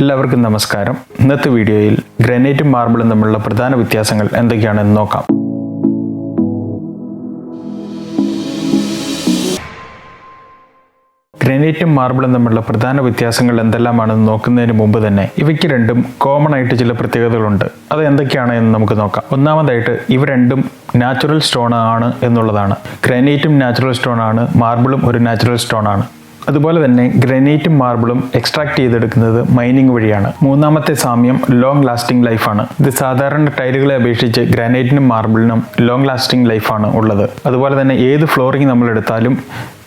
എല്ലാവർക്കും നമസ്കാരം. ഇന്നത്തെ വീഡിയോയിൽ ഗ്രാനൈറ്റും മാർബിളും തമ്മിലുള്ള പ്രധാന വ്യത്യാസങ്ങൾ എന്തൊക്കെയാണെന്ന് നോക്കാം. ഗ്രാനൈറ്റും മാർബിളും തമ്മിലുള്ള പ്രധാന വ്യത്യാസങ്ങൾ എന്തെല്ലാമാണെന്ന് നോക്കുന്നതിന് മുമ്പ് തന്നെ ഇവയ്ക്ക് രണ്ടും കോമൺ ആയിട്ട് ചില പ്രത്യേകതകളുണ്ട്. അത് എന്തൊക്കെയാണ് എന്ന് നമുക്ക് നോക്കാം. ഒന്നാമതായിട്ട് ഇവ രണ്ടും നാച്ചുറൽ സ്റ്റോൺ ആണ് എന്നുള്ളതാണ്. ഗ്രാനൈറ്റും നാച്ചുറൽ സ്റ്റോൺ ആണ് മാർബിളും ഒരു നാച്ചുറൽ സ്റ്റോൺ ആണ്. അതുപോലെ തന്നെ ഗ്രനൈറ്റും മാർബിളും എക്സ്ട്രാക്ട് ചെയ്തെടുക്കുന്നത് മൈനിങ് വഴിയാണ്. മൂന്നാമത്തെ സാമ്യം ലോങ് ലാസ്റ്റിംഗ് ലൈഫാണ് ഇത് സാധാരണ ടൈലുകളെ അപേക്ഷിച്ച് ഗ്രാനൈറ്റിനും മാർബിളിനും ലോങ് ലാസ്റ്റിംഗ് ലൈഫാണ് ഉള്ളത്. അതുപോലെ തന്നെ ഏത് ഫ്ലോറിംഗ് നമ്മൾ എടുത്താലും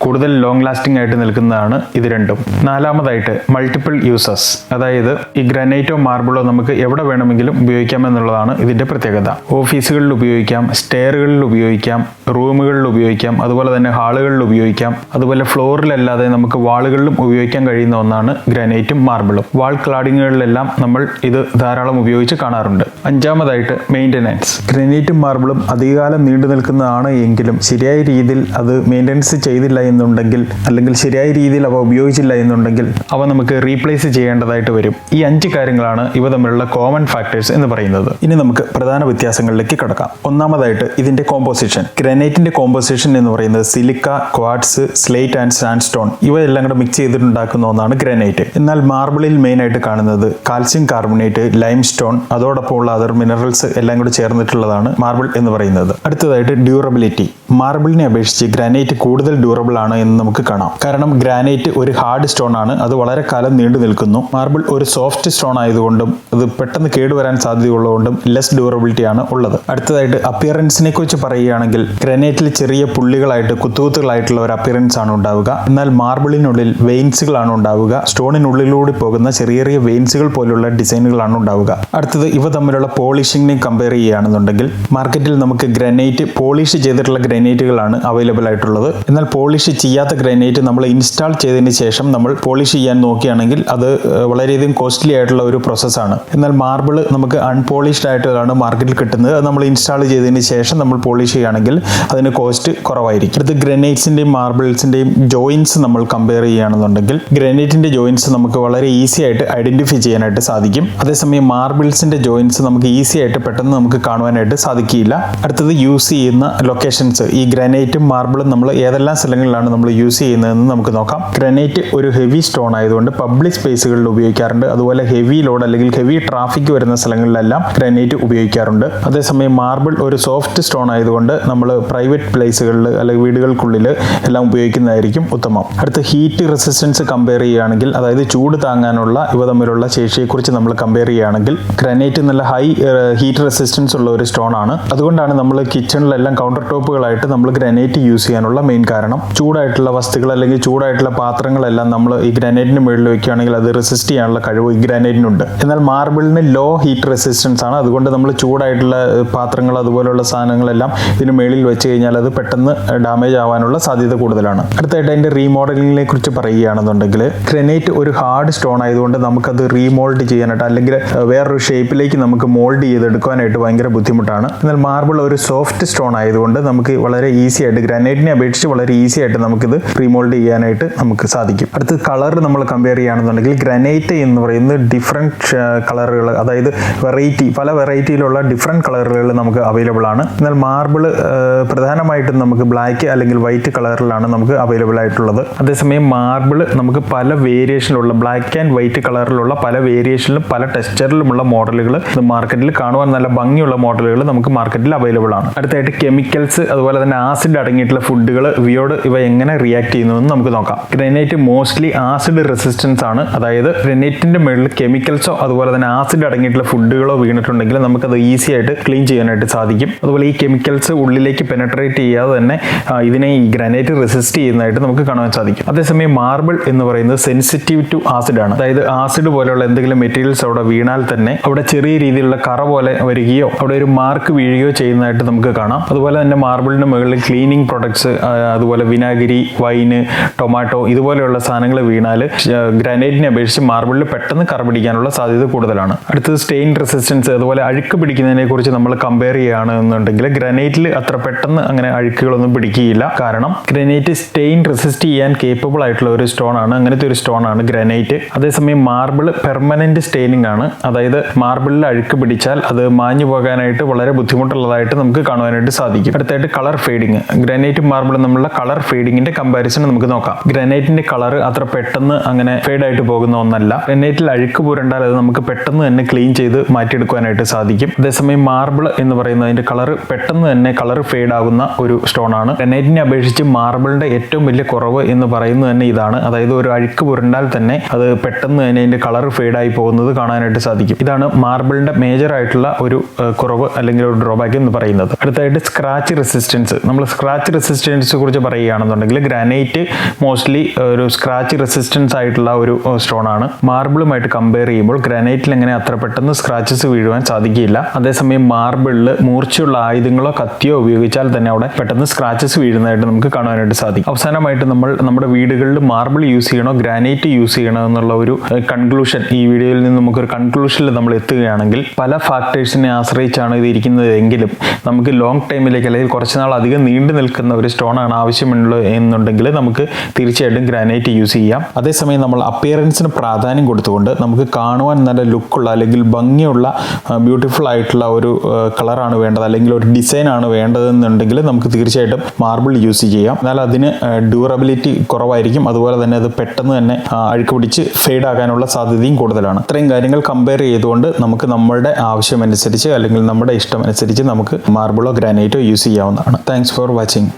കൂടുതൽ ലോങ് ലാസ്റ്റിംഗ് ആയിട്ട് നിൽക്കുന്നതാണ് ഇത് രണ്ടും. നാലാമതായിട്ട് മൾട്ടിപ്പിൾ യൂസസ് അതായത് ഈ ഗ്രാനൈറ്റോ മാർബിളോ നമുക്ക് എവിടെ വേണമെങ്കിലും ഉപയോഗിക്കാം എന്നുള്ളതാണ് ഇതിന്റെ പ്രത്യേകത. ഓഫീസുകളിൽ ഉപയോഗിക്കാം സ്റ്റെയറുകളിൽ ഉപയോഗിക്കാം റൂമുകളിൽ ഉപയോഗിക്കാം അതുപോലെ തന്നെ ഹാളുകളിൽ ഉപയോഗിക്കാം അതുപോലെ ഫ്ലോറിലല്ലാതെ നമുക്ക് വാളുകളിലും ഉപയോഗിക്കാൻ കഴിയുന്ന ഒന്നാണ് ഗ്രാനൈറ്റും മാർബിളും വാൾ ക്ലാഡിങ്ങുകളിലെല്ലാം നമ്മൾ ഇത് ധാരാളം ഉപയോഗിച്ച് കാണാറുണ്ട്. അഞ്ചാമതായിട്ട് മെയിന്റനൻസ് ഗ്രാനൈറ്റും മാർബിളും അധികകാലം നീണ്ടു നിൽക്കുന്നതാണ് എങ്കിലും ശരിയായ രീതിയിൽ അത് മെയിന്റനൻസ് ചെയ്തില്ല എന്നുണ്ടെങ്കിൽ അല്ലെങ്കിൽ ശരിയായ രീതിയിൽ അവ ഉപയോഗിച്ചില്ല എന്നുണ്ടെങ്കിൽ അവ നമുക്ക് റീപ്ലേസ് ചെയ്യേണ്ടതായിട്ട് വരും. ഈ അഞ്ച് കാര്യങ്ങളാണ് ഇവ തമ്മിലുള്ള കോമൺ ഫാക്ടേഴ്സ് എന്ന് പറയുന്നത്. ഇനി നമുക്ക് പ്രധാന വ്യത്യാസങ്ങളിലേക്ക് കടക്കാം. ഒന്നാമതായിട്ട് ഇതിന്റെ കോമ്പോസിഷൻ ഗ്രനൈറ്റിന്റെ കോമ്പോസിഷൻ എന്ന് പറയുന്നത് silica quartz slate and sandstone ഇവയെല്ലാം കൂടെ മിക്സ് ചെയ്തിട്ടുണ്ടാക്കുന്ന ഒന്നാണ് ഗ്രനൈറ്റ്. എന്നാൽ മാർബിളിൽ മെയിൻ ആയിട്ട് കാണുന്നത് കാൽസ്യം കാർബണേറ്റ് ലൈം സ്റ്റോൺ അതോടൊപ്പം ഉള്ള അതർ മിനറൽസ് എല്ലാം കൂടി ചേർന്നിട്ടുള്ളതാണ് മാർബിൾ എന്ന് പറയുന്നത്. അടുത്തതായിട്ട് ഡ്യൂറബിലിറ്റി മാർബിളിനെ അപേക്ഷിച്ച് ഗ്രാനൈറ്റ് കൂടുതൽ ഡ്യൂറബിൾ ആണ് എന്ന് നമുക്ക് കാണാം. കാരണം ഗ്രാനൈറ്റ് ഒരു ഹാർഡ് സ്റ്റോൺ ആണ്. അത് വളരെ കാലം നീണ്ടു നിൽക്കുന്നു. മാർബിൾ ഒരു സോഫ്റ്റ് സ്റ്റോൺ ആയതുകൊണ്ടും അത് പെട്ടെന്ന് കേടുവരാൻ സാധ്യതയുള്ളതുകൊണ്ടും ലെസ് ഡ്യൂറബിലിറ്റി ആണ് ഉള്ളത്. അടുത്തതായിട്ട് അപ്പിയറൻസിനെ കുറിച്ച് പറയുകയാണെങ്കിൽ ഗ്രാനൈറ്റിൽ ചെറിയ പുള്ളികളായിട്ട് കുത്തുകുത്തുകളായിട്ടുള്ള ഒരു അപ്പിയറൻസ് ആണ് ഉണ്ടാവുക. എന്നാൽ മാർബിളിനുള്ളിൽ വെയിൻസുകളാണ് ഉണ്ടാവുക. സ്റ്റോണിനുള്ളിലൂടെ പോകുന്ന ചെറിയ ചെറിയ വെയിൻസുകൾ പോലുള്ള ഡിസൈനുകളാണ് ഉണ്ടാവുക. അടുത്തത് ഇവ തമ്മിലുള്ള പോളിഷിങ്ങിനെ കമ്പയർ ചെയ്യുകയാണെന്നുണ്ടെങ്കിൽ മാർക്കറ്റിൽ നമുക്ക് ഗ്രനൈറ്റ് പോളിഷ് ചെയ്തിട്ടുള്ള ഗ്രനൈറ്റുകളാണ് അവൈലബിൾ ആയിട്ടുള്ളത്. എന്നാൽ പോളിഷ് ചെയ്യാത്ത ഗ്രാനൈറ്റ് നമ്മൾ ഇൻസ്റ്റാൾ ചെയ്തതിന് ശേഷം നമ്മൾ പോളിഷ് ചെയ്യാൻ നോക്കുകയാണെങ്കിൽ അത് വളരെയധികം കോസ്റ്റ്ലി ആയിട്ടുള്ള ഒരു പ്രോസസ്സാണ്. എന്നാൽ മാർബിൾ നമുക്ക് അൺപോളിഷ്ഡ് ആയിട്ടാണ് മാർക്കറ്റിൽ കിട്ടുന്നത്. അത് നമ്മൾ ഇൻസ്റ്റാൾ ചെയ്തതിന് ശേഷം നമ്മൾ പോളിഷ് ചെയ്യുകയാണെങ്കിൽ അതിന് കോസ്റ്റ് കുറവായിരിക്കും. അടുത്ത് ഗ്രനൈറ്റ്സിന്റെയും മാർബിൾസിന്റെയും ജോയിൻസ് നമ്മൾ കമ്പയർ ചെയ്യുകയാണെന്നുണ്ടെങ്കിൽ ഗ്രനൈറ്റിന്റെ ജോയിൻസ് നമുക്ക് വളരെ ഈസി ആയിട്ട് ഐഡന്റിഫൈ ചെയ്യാനായിട്ട് സാധിക്കും. അതേസമയം മാർബിൾസിന്റെ ജോയിൻസ് നമുക്ക് ഈസി ആയിട്ട് പെട്ടെന്ന് നമുക്ക് കാണുവാനായിട്ട് സാധിക്കില്ല അടുത്തത് യൂസ് ചെയ്യുന്ന ലൊക്കേഷൻസ്. ഈ ഗ്രാനൈറ്റും മാർബിളും നമ്മൾ ഏതെല്ലാം സ്ഥലങ്ങളിലാണ് നമ്മൾ യൂസ് ചെയ്യുന്നതെന്ന് നമുക്ക് നോക്കാം. ഗ്രനൈറ്റ് ഒരു ഹെവി സ്റ്റോൺ ആയതുകൊണ്ട് പബ്ലിക് സ്പേസുകളിൽ ഉപയോഗിക്കാറുണ്ട്. അതുപോലെ ഹെവി ലോഡ് അല്ലെങ്കിൽ ഹെവി ട്രാഫിക് വരുന്ന സ്ഥലങ്ങളിലെല്ലാം ഗ്രനൈറ്റ് ഉപയോഗിക്കാറുണ്ട്. അതേസമയം മാർബിൾ ഒരു സോഫ്റ്റ് സ്റ്റോൺ ആയതുകൊണ്ട് നമ്മൾ പ്രൈവറ്റ് പ്ലേസുകളിൽ അല്ലെങ്കിൽ വീടുകൾക്കുള്ളിൽ എല്ലാം ഉപയോഗിക്കുന്നതായിരിക്കും ഉത്തമം. അടുത്ത് ഹീറ്റ് റെസിസ്റ്റൻസ് കമ്പയർ ചെയ്യുകയാണെങ്കിൽ അതായത് ചൂട് താങ്ങാനുള്ള ഇവ തമ്മിലുള്ള ശേഷിയെക്കുറിച്ച് നമ്മൾ കമ്പയർ ചെയ്യുകയാണെങ്കിൽ ഗ്രനൈറ്റ് നല്ല ഹൈ ഹീറ്റ് റെസിസ്റ്റൻസ് ഉള്ള ഒരു സ്റ്റോൺ ആണ്. അതുകൊണ്ടാണ് നമ്മൾ കിച്ചണിലെല്ലാം കൗണ്ടർ ടോപ്പുകളായിട്ട് നമ്മൾ ഗ്രനൈറ്റ് യൂസ് ചെയ്യാനുള്ള മെയിൻ കാരണം. ചൂടായിട്ടുള്ള വസ്തുക്കൾ അല്ലെങ്കിൽ ചൂടായിട്ടുള്ള പാത്രങ്ങളെല്ലാം നമ്മൾ ഈ ഗ്രാനൈറ്റിന് മുകളിൽ വെക്കുകയാണെങ്കിൽ അത് റെസിസ്റ്റ് ചെയ്യാനുള്ള കഴിവ് ഈ ഗ്രാനൈറ്റിനുണ്ട് എന്നാൽ മാർബിളിന് ലോ ഹീറ്റ് റെസിസ്റ്റൻസ് ആണ്. അതുകൊണ്ട് നമ്മൾ ചൂടായിട്ടുള്ള പാത്രങ്ങൾ അതുപോലുള്ള സാധനങ്ങളെല്ലാം ഇതിന് മുകളിൽ വെച്ച് കഴിഞ്ഞാൽ അത് പെട്ടെന്ന് ഡാമേജ് ആവാനുള്ള സാധ്യത കൂടുതലാണ്. അടുത്തായിട്ട് അതിന്റെ റീമോഡലിങ്ങിനെ കുറിച്ച് പറയുകയാണെന്നുണ്ടെങ്കിൽ ഗ്രനൈറ്റ് ഒരു ഹാർഡ് സ്റ്റോൺ ആയതുകൊണ്ട് നമുക്കത് റീമോൾഡ് ചെയ്യാനായിട്ട് അല്ലെങ്കിൽ വേറൊരു ഷേപ്പിലേക്ക് നമുക്ക് മോൾഡ് ചെയ്തെടുക്കാനായിട്ട് ഭയങ്കര ബുദ്ധിമുട്ടാണ്. എന്നാൽ മാർബിൾ ഒരു സോഫ്റ്റ് സ്റ്റോൺ ആയതുകൊണ്ട് നമുക്ക് വളരെ ഈസി ആയിട്ട് ഗ്രാനൈറ്റിനെ അപേക്ഷിച്ച് വളരെ ഈസി ആയിട്ട് നമുക്കിത് റീമോൾഡ് ചെയ്യാനായിട്ട് നമുക്ക് സാധിക്കും. അടുത്ത് കളർ നമ്മൾ കമ്പയർ ചെയ്യുകയാണെന്നുണ്ടെങ്കിൽ ഗ്രനൈറ്റ് എന്ന് പറയുന്നത് ഡിഫറെന്റ് കളറുകൾ അതായത് വെറൈറ്റി പല വെറൈറ്റിയിലുള്ള ഡിഫറെന്റ് കളറുകൾ നമുക്ക് അവൈലബിൾ ആണ്. എന്നാൽ മാർബിൾ പ്രധാനമായിട്ടും നമുക്ക് ബ്ലാക്ക് അല്ലെങ്കിൽ വൈറ്റ് കളറിലാണ് നമുക്ക് അവൈലബിൾ ആയിട്ടുള്ളത്. അതേസമയം മാർബിൾ നമുക്ക് പല വേരിയേഷനിലുള്ള ബ്ലാക്ക് ആൻഡ് വൈറ്റ് കളറിലുള്ള പല വേരിയേഷനിലും പല ടെക്സ്ചറിലുമുള്ള മോഡലുകൾ മാർക്കറ്റിൽ കാണുവാൻ നല്ല ഭംഗിയുള്ള മോഡലുകൾ നമുക്ക് മാർക്കറ്റിൽ അവൈലബിൾ ആണ്. അടുത്തായിട്ട് കെമിക്കൽസ് അതുപോലെ തന്നെ ആസിഡ് അടങ്ങിയിട്ടുള്ള ഫുഡുകൾ ഇവയോട് ഇവ എങ്ങനെ റിയാക്ട് ചെയ്യുന്നു എന്ന് നമുക്ക് നോക്കാം. ഗ്രനൈറ്റ് മോസ്റ്റ്ലി ആസിഡ് റെസിസ്റ്റൻസ് ആണ്. അതായത് ഗ്രനൈറ്റിന്റെ മുകളിൽ കെമിക്കൽസോ അതുപോലെ തന്നെ ആസിഡ് അടങ്ങിയിട്ടുള്ള ഫുഡുകളോ വീണിട്ടുണ്ടെങ്കിൽ നമുക്കത് ഈസി ആയിട്ട് ക്ലീൻ ചെയ്യാനായിട്ട് സാധിക്കും. അതുപോലെ ഈ കെമിക്കൽസ് ഉള്ളിലേക്ക് പെനട്രേറ്റ് ചെയ്യാതെ തന്നെ ഇതിനെ ഈ ഗ്രനൈറ്റ് റെസിസ്റ്റ് ചെയ്യുന്നതായിട്ട് നമുക്ക് കാണാൻ സാധിക്കും. അതേസമയം മാർബിൾ എന്ന് പറയുന്നത് സെൻസിറ്റീവ് ടു ആസിഡ് ആണ്. അതായത് ആസിഡ് പോലെയുള്ള എന്തെങ്കിലും മെറ്റീരിയൽസ് അവിടെ വീണാൽ തന്നെ അവിടെ ചെറിയ രീതിയിലുള്ള കറ പോലെ വരികയോ അവിടെ ഒരു മാർക്ക് വീഴുകയോ ചെയ്യുന്നതായിട്ട് നമുക്ക് കാണാം. അതുപോലെ തന്നെ മാർബിളിന് മുകളിൽ ക്ലീനിങ് പ്രൊഡക്ട്സ് അതുപോലെ വിനാ വിനാഗിരി വൈന് ടൊമാറ്റോ ഇതുപോലെയുള്ള സാധനങ്ങൾ വീണാൽ ഗ്രാനൈറ്റിനെ അപേക്ഷിച്ച് മാർബിളിൽ പെട്ടെന്ന് കറ പിടിക്കാനുള്ള സാധ്യത കൂടുതലാണ്. അടുത്തത് സ്റ്റെയിൻ റെസിസ്റ്റൻസ് അതുപോലെ അഴുക്ക് പിടിക്കുന്നതിനെ കുറിച്ച് നമ്മൾ കമ്പയർ ചെയ്യുകയാണ് എന്നുണ്ടെങ്കിൽ ഗ്രാനൈറ്റിൽ അത്ര പെട്ടെന്ന് അങ്ങനെ അഴുക്കുകളൊന്നും പിടിക്കുകയില്ല. കാരണം ഗ്രാനൈറ്റ് സ്റ്റെയിൻ റെസിസ്റ്റ് ചെയ്യാൻ കേപ്പബിൾ ആയിട്ടുള്ള ഒരു സ്റ്റോൺ ആണ്. അങ്ങനത്തെ ഒരു സ്റ്റോൺ ആണ് ഗ്രാനൈറ്റ്. അതേസമയം മാർബിൾ പെർമനന്റ് സ്റ്റെയിനിങ് ആണ്. അതായത് മാർബിളിൽ അഴുക്ക് പിടിച്ചാൽ അത് മാഞ്ഞു പോകാനായിട്ട് വളരെ ബുദ്ധിമുട്ടുള്ളതായിട്ട് നമുക്ക് കാണുവാനായിട്ട് സാധിക്കും. അടുത്തായിട്ട് കളർ ഫെയ്ഡിങ് ഗ്രാനൈറ്റും മാർബിളും നമ്മളുടെ കളർ ഫെയ്ഡിങ്ങിന്റെ കമ്പാരിസൺ നമുക്ക് നോക്കാം. ഗ്രനൈറ്റിന്റെ കളർ അത്ര പെട്ടെന്ന് അങ്ങനെ ഫെയ്ഡ് ആയിട്ട് പോകുന്ന ഒന്നല്ല. ഗ്രനൈറ്റിൽ അഴുക്ക് പുരണ്ടാൽ അത് നമുക്ക് പെട്ടെന്ന് തന്നെ ക്ലീൻ ചെയ്ത് മാറ്റിയെടുക്കുവാനായിട്ട് സാധിക്കും. അതേസമയം മാർബിൾ എന്ന് പറയുന്നതിന്റെ കളർ പെട്ടെന്ന് തന്നെ കളർ ഫെയ്ഡ് ആകുന്ന ഒരു സ്റ്റോൺ ആണ്. ഗ്രനൈറ്റിനെ അപേക്ഷിച്ച് മാർബിളിന്റെ ഏറ്റവും വലിയ കുറവ് എന്ന് പറയുന്നത് തന്നെ ഇതാണ്. അതായത് ഒരു അഴുക്ക് പുരണ്ടാൽ തന്നെ അത് പെട്ടെന്ന് തന്നെ അതിന്റെ കളർ ഫെയ്ഡ് ആയി പോകുന്നത് കാണാനായിട്ട് സാധിക്കും. ഇതാണ് മാർബിളിന്റെ മേജർ ആയിട്ടുള്ള ഒരു കുറവ് അല്ലെങ്കിൽ ഒരു ഡ്രോബാക്ക് എന്ന് പറയുന്നത്. അടുത്തായിട്ട് സ്ക്രാച്ച് റെസിസ്റ്റൻസ് നമ്മൾ സ്ക്രാച്ച് റെസിസ്റ്റൻസ് കുറിച്ച് പറയുകയാണെന്നുണ്ടെങ്കിൽ ഗ്രാനൈറ്റ് മോസ്റ്റ്ലി ഒരു സ്ക്രാച്ച് റെസിസ്റ്റൻസ് ആയിട്ടുള്ള ഒരു സ്റ്റോൺ ആണ് മാർബിളുമായിട്ട് കമ്പയർ ചെയ്യുമ്പോൾ ഗ്രാനൈറ്റിൽ എങ്ങനെ അത്ര പെട്ടെന്ന് സ്ക്രാച്ചസ് വീഴുവാൻ സാധിക്കില്ല. അതേസമയം മാർബിളിൽ മൂർച്ചയുള്ള ആയുധങ്ങളോ കത്തിയോ ഉപയോഗിച്ചാൽ തന്നെ അവിടെ പെട്ടെന്ന് സ്ക്രാച്ചസ് വീഴുന്നതായിട്ട് നമുക്ക് കാണുവാനായിട്ട് സാധിക്കും. അവസാനമായിട്ട് നമ്മൾ നമ്മുടെ വീടുകളിൽ മാർബിൾ യൂസ് ചെയ്യണോ ഗ്രാനൈറ്റ് യൂസ് ചെയ്യണോ എന്നുള്ള ഒരു കൺക്ലൂഷൻ ഈ വീഡിയോയിൽ നിന്ന് നമുക്ക് ഒരു കൺക്ലൂഷനിൽ നമ്മൾ എത്തുകയാണെങ്കിൽ പല ഫാക്ടേഴ്സിനെ ആശ്രയിച്ചാണ് ഇത് ഇരിക്കുന്നത് എങ്കിലും നമുക്ക് ലോങ് ടൈമിലേക്ക് അല്ലെങ്കിൽ കുറച്ച് നാൾ അധികം നീണ്ടു നിൽക്കുന്ന ഒരു സ്റ്റോൺ ആണ് ആവശ്യമുള്ളത് എന്നുണ്ടെങ്കിൽ നമുക്ക് തീർച്ചയായിട്ടും ഗ്രാനൈറ്റ് യൂസ് ചെയ്യാം. അതേസമയം നമ്മൾ അപ്പിയറൻസിന് പ്രാധാന്യം കൊടുത്തുകൊണ്ട് നമുക്ക് കാണുവാൻ നല്ല ലുക്കുള്ള അല്ലെങ്കിൽ ഭംഗിയുള്ള ബ്യൂട്ടിഫുൾ ആയിട്ടുള്ള ഒരു കളറാണ് വേണ്ടത്. അല്ലെങ്കിൽ ഒരു ഡിസൈൻ ആണ് വേണ്ടതെന്നുണ്ടെങ്കിൽ നമുക്ക് തീർച്ചയായിട്ടും മാർബിൾ യൂസ് ചെയ്യാം. എന്നാൽ അതിന് ഡ്യൂറബിലിറ്റി കുറവായിരിക്കും. അതുപോലെ തന്നെ അത് പെട്ടെന്ന് തന്നെ അഴുക്ക് പിടിച്ച് ഫെയ്ഡ് ആകാനുള്ള സാധ്യതയും കൂടുതലാണ്. ഇത്രയും കാര്യങ്ങൾ കമ്പയർ ചെയ്തുകൊണ്ട് നമുക്ക് നമ്മളുടെ ആവശ്യമനുസരിച്ച് അല്ലെങ്കിൽ നമ്മുടെ ഇഷ്ടമനുസരിച്ച് നമുക്ക് മാർബിളോ ഗ്രാനൈറ്റോ യൂസ് ചെയ്യാവുന്നതാണ്. Thanks for watching